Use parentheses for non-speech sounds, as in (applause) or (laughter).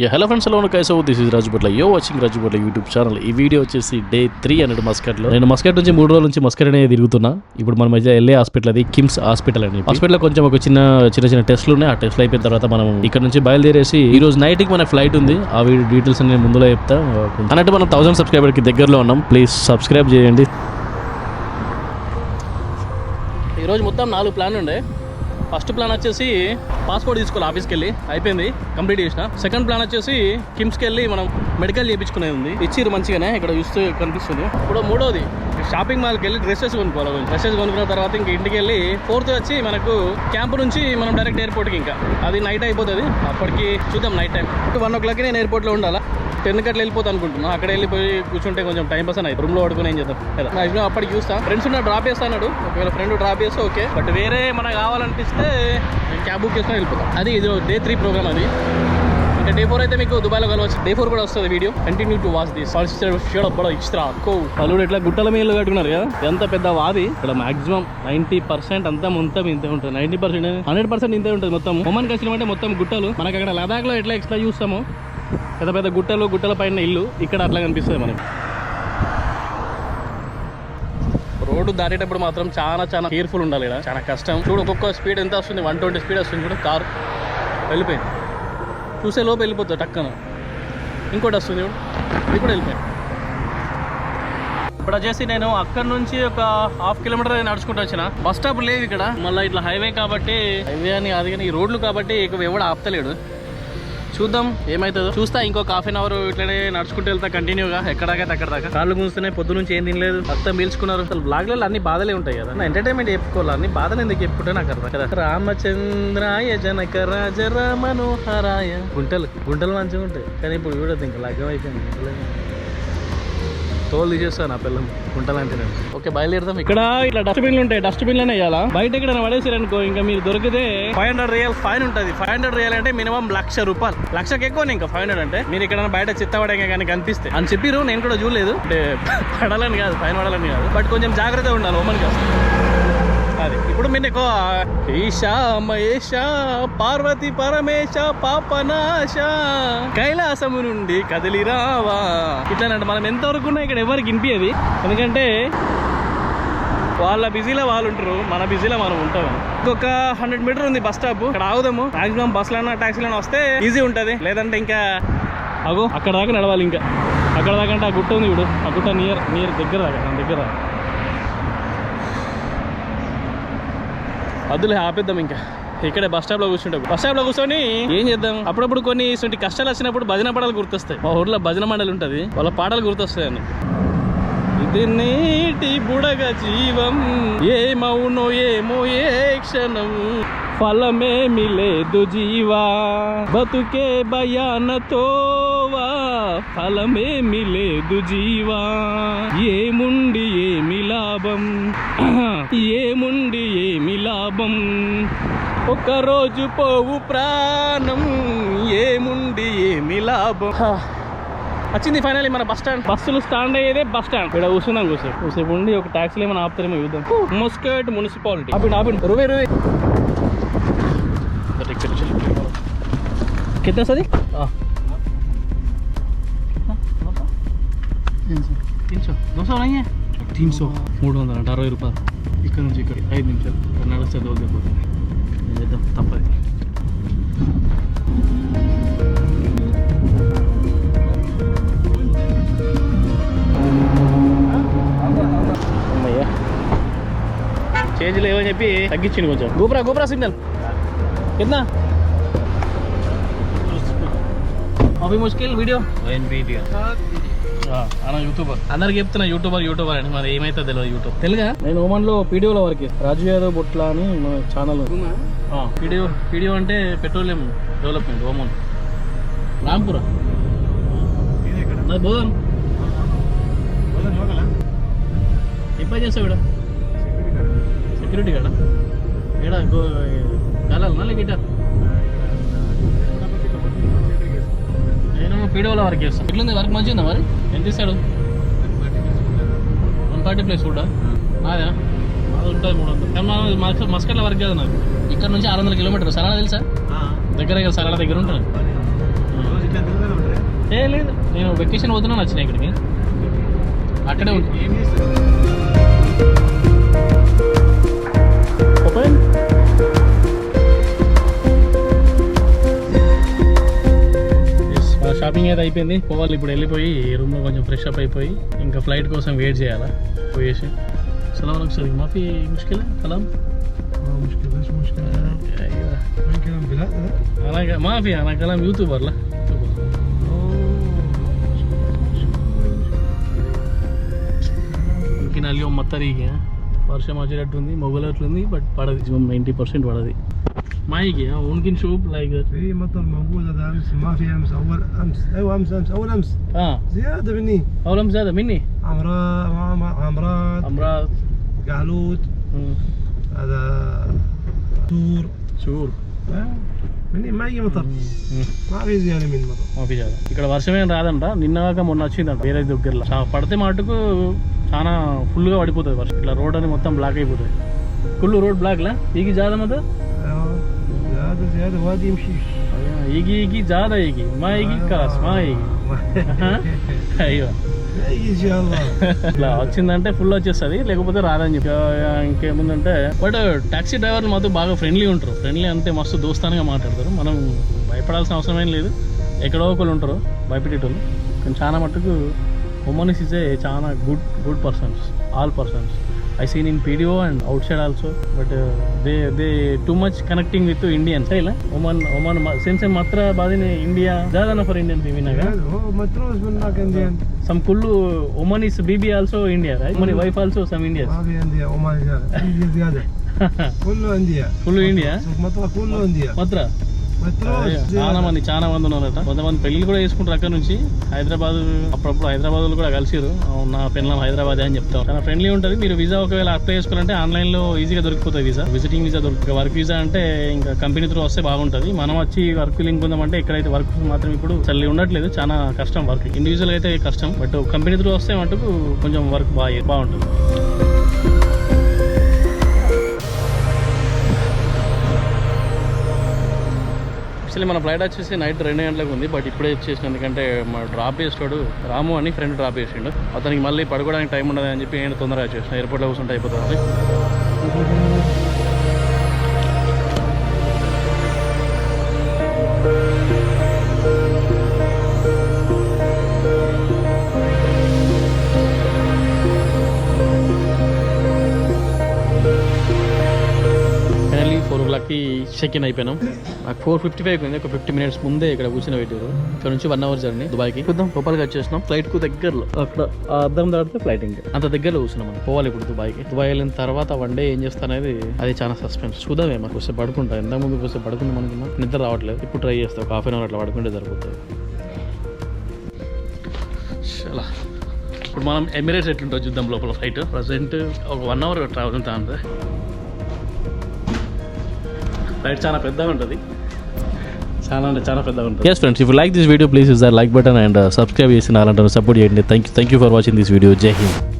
Yeah hello friends లోను కైసో this is Rajupatla you're watching Rajupatla YouTube channel ఈ video వచ్చేసి day three hundred మస్కట్లో నేను మస్కట్ నుంచి మూడు రోజుల నుంచి మస్కట్ అనేది తిరుగుతున్నా. ఇప్పుడు మన మధ్య వెళ్ళే హాస్పిటల్ అది కిమ్స్ హాస్పిటల్ అని. హాస్పిటల్ కొంచెం ఒక చిన్న చిన్న చిన్న టెస్ట్లు ఉన్నాయి. ఆ టెస్ట్లు అయిపోయిన తర్వాత మనం ఇక్కడ నుంచి బయలుదేరేసి ఈ రోజు నైట్కి మన ఫ్లైట్ ఉంది. ఆ వీడియో డీటెయిల్స్ నేను ముందులో చెప్తా. అన్నట్టు మనం థౌసండ్ సబ్స్క్రైబర్కి దగ్గరలో ఉన్నాం. ప్లీజ్ సబ్స్క్రైబ్ చేయండి. ఈరోజు మొత్తం నాలుగు ప్లాన్ ఉండే. ఫస్ట్ ప్లాన్ వచ్చేసి పాస్పోర్ట్ తీసుకోవాలి ఆఫీస్కి వెళ్ళి. అయిపోయింది. కంప్లీట్ చేసిన. సెకండ్ ప్లాన్ వచ్చేసి కిమ్స్కి వెళ్ళి మనం మెడికల్ చేయించుకునేది ఉంది. ఇచ్చిరు మంచిగానే. ఇక్కడ చూస్తే కనిపిస్తుంది. ఇప్పుడు మూడోది. షాపింగ్ మాల్కి వెళ్ళి డ్రెస్సెస్ కొనుక్కోవాలి కొంచెం డ్రెస్సెస్ కొనుక్కున్న తర్వాత ఇంక ఇంటికి వెళ్ళి ఫోర్త్ వచ్చి మనకు క్యాంప్ నుంచి మనం డైరెక్ట్ ఎయిర్పోర్ట్కి ఇంకా. అది నైట్ అయిపోతుంది. అప్పటికి చూద్దాం నైట్ టైం. వన్ ఓ క్లాక్కి నేను ఎయిర్పోర్ట్లో ఉండాలి? టెన్ కట్ల వెళ్ళిపోతా అనుకుంటున్నాను అక్కడ వెళ్ళిపోయి కూర్చుంటే కొంచెం టైం పాస్ అని రూమ్లో పడుకుని ఏం చేద్దాం? కదా మాక్సిమం అప్పటికి చూస్తా. ఫ్రెండ్స్ ఉన్న డ్రాప్ చేస్తాడు ఒకవేళ ఫ్రెండ్ డ్రాప్ చేస్తే ఓకే. బట్ వేరే మనకు కావాలనిపిస్తే క్యాబ్ బుక్ చేసుకుని వెళ్ళిపోతాం. అది ఇది డే త్రీ ప్రోగ్రామ్ అది. ఇంకా డే ఫోర్ అయితే మీకు దుబాయ్లో కలవచ్చు డే ఫోర్ కూడా వస్తుంది video. Continue to watch this కూడా ఇష్టరా కో వాళ్ళు ఇట్లా గుట్టల మీద కట్టుకున్నారు కదా? ఎంత పెద్ద వాది. ఇక్కడ మాక్సిమం నైన్టీ పర్సెంట్ అంతా మొత్తం ఇంతే ఉంటుంది. నైన్టీ పర్సెంట్ హండ్రెడ్ పర్సెంట్ ఇంతే ఉంటుంది మొత్తం. ఒమన్ కసిన అంటే మొత్తం గుట్టలు. మనకి అక్కడ లదాఖ్లో ఎట్లా ఎక్స్ట్రా చూస్తామో పెద్ద పెద్ద గుట్టలు గుట్టల పైన ఇల్లు ఇక్కడ అట్లా కనిపిస్తుంది మనకి. రోడ్డు దాటేటప్పుడు మాత్రం చాలా చాలా కేర్ఫుల్ ఉండాలి ఇక్కడ. చాలా కష్టం. చూడు ఒక్కొక్క స్పీడ్ ఎంత వస్తుంది? వన్ ట్వంటీ స్పీడ్ వస్తుంది చూడు. కార్ వెళ్ళిపోయింది. చూసే లోపు వెళ్ళిపోతుంది టక్కన. ఇంకోటి వస్తుంది చూడు. ఇది కూడా వెళ్ళిపోయింది. ఇప్పుడు వచ్చేసి నేను అక్కడ నుంచి ఒక హాఫ్ కిలోమీటర్ నడుచుకుంటూ వచ్చిన. బస్ స్టాప్ లేదు ఇక్కడ. మళ్ళీ ఇట్లా హైవే కాబట్టి హైవే అని అది కానీ ఈ రోడ్లు కాబట్టి ఇక ఎవడు ఆపుతలేడు. చూద్దాం ఏమవుతుందో చూస్తా ఇంకొక హాఫ్ అన్ అవర్ ఇట్లనే నడుచుకుంటూ వెళ్తా కంటిన్యూగా ఎక్కడాకైతే అక్కడ దాకా. కాళ్ళు గుంజుతున్నాయి పొద్దు నుంచి ఏం తినలేదు. మొత్తం పీల్చుకున్నారు. అసలు బ్లాగ్లలో అన్ని బాధలే ఉంటాయి కదా. ఎంటర్టైన్మెంట్ చెప్పుకోవాలి? అన్ని బాధలు ఎందుకు చెప్పుకుంటే నాకు అర్థం కదా. రామచంద్రాయ జనక రాజ మనోహరాయ గుంటలు గుంటలు మంచిగా ఉంటాయి. కానీ ఇప్పుడు చూడదు ఇంకా లగ్గం అయిపోయింది. తోలు తీసేస్తాను నా పిల్లలు గుంటలంటే నేను ఓకే బయలుదేరుతాం ఇక్కడ. ఇట్లా డస్ట్బిన్లు ఉంటాయి డస్ట్బిన్లోనే వేయాలా బయట ఇక్కడ పడేసారు అనుకో ఇంకా మీరు దొరికితే ఫైవ్ హండ్రెడ్ రియల్ ఫైన్ ఉంటుంది. ఫైవ్ హండ్రెడ్ రియల్ అంటే మినిమం లక్ష రూపాయలు. లక్షకి ఎక్కువ ఇంకా ఫైవ్ హండ్రెడ్ అంటే. మీరు ఇక్కడ బయట చిత్తపడే కానీ కనిపిస్తే. అని చెప్పిరు నేను కూడా చూడలేదు. అంటే (laughs) పడాలని కాదు ఫైన్ పడాలని కాదు. బట్ కొంచెం జాగ్రత్తగా ఉండాలి ఓమన్ కాదు అది. ఇప్పుడు మీరు ఎక్కువ ఈశా మహేష పార్వతి పరమేశ పాపనాశ కైలాసము నుండి కదిలి రావా. ఇట్లానంటే మనం ఎంతవరకు ఉన్నా ఇక్కడ ఎవరికి వినిపించదు ఎందుకంటే వాళ్ళ బిజీలో వాళ్ళు ఉంటారు మన బిజీలో మనం ఉంటాం ఇంకొక హండ్రెడ్ మీటర్ ఉంది బస్ స్టాప్ ఇక్కడ ఆగుదాము. మాక్సిమం బస్సులైనా టాక్సీలైనా వస్తే ఈజీ ఉంటుంది. లేదంటే ఇంకా అగో అక్కడ దాకా నడవాలి ఇంకా. అక్కడ దాకా అంటే ఆ గుట్ట ఉంది ఇప్పుడు ఆ గుట్ట నియర్ నియర్ దగ్గర దాకా దగ్గర దాకా. అద్దులే ఆపేద్దాం ఇంకా. ఇక్కడే బస్ స్టాప్లో కూర్చుంటాం. బస్ స్టాప్లో కూర్చొని ఏం చేద్దాం? అప్పుడప్పుడు కొన్ని ఇటువంటి కష్టాలు వచ్చినప్పుడు భజన పాటలు గుర్తొస్తాయి. మా ఊర్లో భజన మండలి ఉంటుంది. వాళ్ళ పాటలు గుర్తొస్తాయి అని ఇది నేటి బుడగ జీవం. ఏమవునో ఏమో ఏ క్షణం. ఫలమేమి లేదు జీవా. బతుకే భయానతోవా ఫలమేమి లేదు జీవా. ఏముండి ఏమి లాభం? (clears throat) ఏముండి ఏమి లాభం ఒక్కరోజు పోవు ప్రాణం ఏముండి ఏమి లాభం హా. వచ్చింది ఫైనల్లీ మన బస్ స్టాండ్ బస్సులు స్టాండ్ అయ్యేదే బస్ స్టాండ్ ఇక్కడ కూర్చున్నాం కూర్చో కూసేపు ఉండి ఒక ట్యాక్సీలో ఏమైనా ఆపుతారేమో చూద్దాం ముస్కట్ మున్సిపాలిటీ ఆపండి ఆపండి రువే రువే कितना सर तीन सौ दो सौ नहीं है तीन सौ మూడు వందల అంటే అరవై రూపాయలు ఇక్కడ నుంచి ఇక్కడ ఐదు నిమిషాలు ఇక్కడ నడిస్తే దోలిపోతుంది చేద్దాం తప్పది అమ్మయ్యా చేంజ్ లేవని చెప్పి తగ్గించింది కొంచెం గోపురా గోపురా సిగ్నల్ कितना అవి ముష్కిల్ వీడియో వీడియో అన్న యూట్యూబర్ అందరికి చెప్తున్నా యూట్యూబర్ యూట్యూబర్ అని. మరి ఏమైతే తెలియదు యూట్యూబ్ తెలుగా? నేను ఓమన్లో పీడియోలో వర్క్. రాజు యాదవ్ బొట్ల అని మా ఛానల్ పీడియో పీడియో అంటే పెట్రోలియం డెవలప్మెంట్ ఓమన్? రాంపుర? ఏం పని చేస్తావు ఇక్కడ? సెక్యూరిటీ కాడా ఇక్కడ కలాలనా లేక నేను పీడియోలో వర్క్ చేస్తాను ఎట్లుంది? వర్క్ మంచిగా ఉందా మరి? ఎంత ఇస్తాడు? వన్ ఫార్టీ ప్లేస్ కూడా నాదా. అది ఉంటుంది మూడు వందలు. కానీ మనం మస్క- మస్కట్లో వర్క్ కాదు నాకు. ఇక్కడ నుంచి ఆరు వందల కిలోమీటర్ సరళ తెలుసా? దగ్గర దగ్గర సరళ దగ్గర రోజు ఎంత లేదు. నేను వెకేషన్ పోతున్నాను వచ్చిన ఇక్కడికి. అక్కడే ఉంది ఈవినింగ్ అయితే అయిపోయింది పోవాలి ఇప్పుడు వెళ్ళిపోయి రూమ్లో కొంచెం ఫ్రెష్ అప్ అయిపోయి ఇంకా ఫ్లైట్ కోసం వెయిట్ చేయాలా? పోయేసి. సలాం ఒకసారి మాఫీ ముష్కిల్? సలాం. అలాగే మాఫీ అనకలాం యూట్యూబర్లా? ఇంకిన అల్లి మత్తరీగా వర్షం వచ్చేటట్టుంది మొగలట్లుంది బట్ పడది. Ninety percent పడది. మాయికి ఉన్కిన్ షూప్ లైక్ في مطر موجود هذا امس ما في امس اول امس ايوه امس امس اول امس زيادة مني అవులం జాదా మిన్ని عمراء عمرات అమరాత్ قعلوت هذا سور షూర్ آه، مني ما يجي مطر ما في زيادة من مطر మాఫీ చాలా ఇక్కడ వర్షం ఏం రాదంట నిన్నగాక మొన్న వచ్చిందంట వేరే దగ్గరలో చా- పడితే మటుకు చాలా ఫుల్గా పడిపోతుంది వర్షం ఇట్లా రోడ్ అని మొత్తం బ్లాక్ అయిపోతుంది ఫుల్ రోడ్ బ్లాక్లా ఈగి జాదా మత ايوه زيادة زيادة وادي يمشي ఈగి ఈగి జాదా ఈగి మా ఈగి కాస్ మా ఈగి అయ్యో يجي ان شاء الله ఇట్లా వచ్చిందంటే ఫుల్ వచ్చేస్తుంది లేకపోతే రాదని చెప్పి ఇంకా ఇంకేముందంటే బట్ టాక్సీ డ్రైవర్లు మాత్రం బాగా ఫ్రెండ్లీ ఉంటారు ఫ్రెండ్లీ అంటే మస్తు దోస్తానుగా మాట్లాడతారు మనం భయపడాల్సిన అవసరం ఏం లేదు ఎక్కడో ఒకరు ఉంటారు భయపెట్టేటోళ్ళు కానీ చాలా మట్టుకు ఉమెన్స్ ఇస్ ఏ చాలా good good persons all persons I seen in P D O and out outside also but they they too much connecting with Indian ಇಲ್ಲ? ಒಮನ್ ಒಮನ್ ಸೇಮ್ ಮಾತ್ರ ಬಾದಿನಿ ಇಂಡಿಯಾ ಜಾದಾನ ಫಾರ್ ಇಂಡಿಯನ್ ಟಿವಿನಾಗ some Kullu Oman is B B also India right wife also some India full India ಮಾತ್ರ చాలా మంది చాలా మంది ఉన్నారట. కొంతమంది పెళ్ళి కూడా చేసుకుంటారు అక్కడ నుంచి. హైదరాబాద్ అప్పుడప్పుడు హైదరాబాద్ కూడా కలిసిరు నా పెళ్ళం హైదరాబాద్ అని చెప్తాం చాలా ఫ్రెండ్లీ ఉంటుంది. మీరు వీసా ఒకవేళ అప్లై చేసుకోవాలంటే ఆన్లైన్లో ఈజీగా దొరికిపోతుంది వీసా విజిటింగ్ వీసా దొరుకుతుంది వర్క్ వీసా అంటే ఇంకా కంపెనీ త్రూ వస్తే బాగుంటుంది. మనం వచ్చి వర్క్ లింక్ ఉందామంటే ఎక్కడైతే వర్క్ మాత్రం ఇప్పుడు చల్లి ఉండట్లేదు చాలా కష్టం వర్క్ ఇండివిజువల్ అయితే కష్టం. బట్ కంపెనీ త్రూ వస్తే మటుకు కొంచెం వర్క్ బాగా బాగుంటుంది. యాక్చువల్లీ మన ఫ్లైట్ వచ్చేసి నైట్ రెండు గంటలకు ఉంది బట్ ఇప్పుడే వచ్చేసిన ఎందుకంటే మా డ్రాప్ చేస్తాడు రాము అని ఫ్రెండ్ డ్రాప్ చేసిండు. అతనికి మళ్ళీ పడుకోవడానికి టైం ఉండదు అని చెప్పి నేను తొందరగా వచ్చేసిన ఎయిర్పోర్ట్లో కూర్చుంటే అయిపోతుంది. చెక్ ఇన్ అయిపోయినాం. నాకు ఫోర్ ఫిఫ్టీ ఫైవ్ ఉంది ఒక ఫిఫ్టీ మినిట్స్ ముందే ఇక్కడ కూర్చుని పెట్టారు ఇక్కడ నుంచి వన్ అవర్ జర్నీ దుబాయ్కి. చూద్దాం లోపలికి వచ్చేసినాం. ఫ్లైట్కు దగ్గరలో. అక్కడ అద్దం దాటితే ఫ్లైట్ ఇంకా. అంత దగ్గరలో కూర్చున్నాం మనం. పోవాలి ఇప్పుడు దుబాయ్కి. దుబాయ్ వెళ్ళిన తర్వాత వన్ డే ఏం చేస్తా అనేది అది చాలా సస్పెన్స్ చూద్దాం ఏమో. కొంచెం పడుకుంటా. ఎంత ముందు కొంచెం పడుకుందాం అనుకున్నా. నిద్ర రావట్లేదు. ఇప్పుడు ట్రై చేస్తా. ఒక హాఫ్ అన్ అవర్ అట్లా పడుకుంటే సరిపోతుంది. చాలా. ఇప్పుడు మనం ఎమిరేట్స్ ఎట్లుంటుందో చూద్దాం లోపల ఫ్లైట్ ప్రజెంట్ ఒక వన్ అవర్ ట్రావెల్ ఉంటా అంతే చాలా పెద్దగా ఉంటుంది. చాలా అంటే చాలా పెద్దగా ఉంటుంది. Yes friends if like this video please is the like button and subscribe చేసి నాలంటారు సపోర్ట్ చేయండి. Thank you thank you for watching this video Jai Hind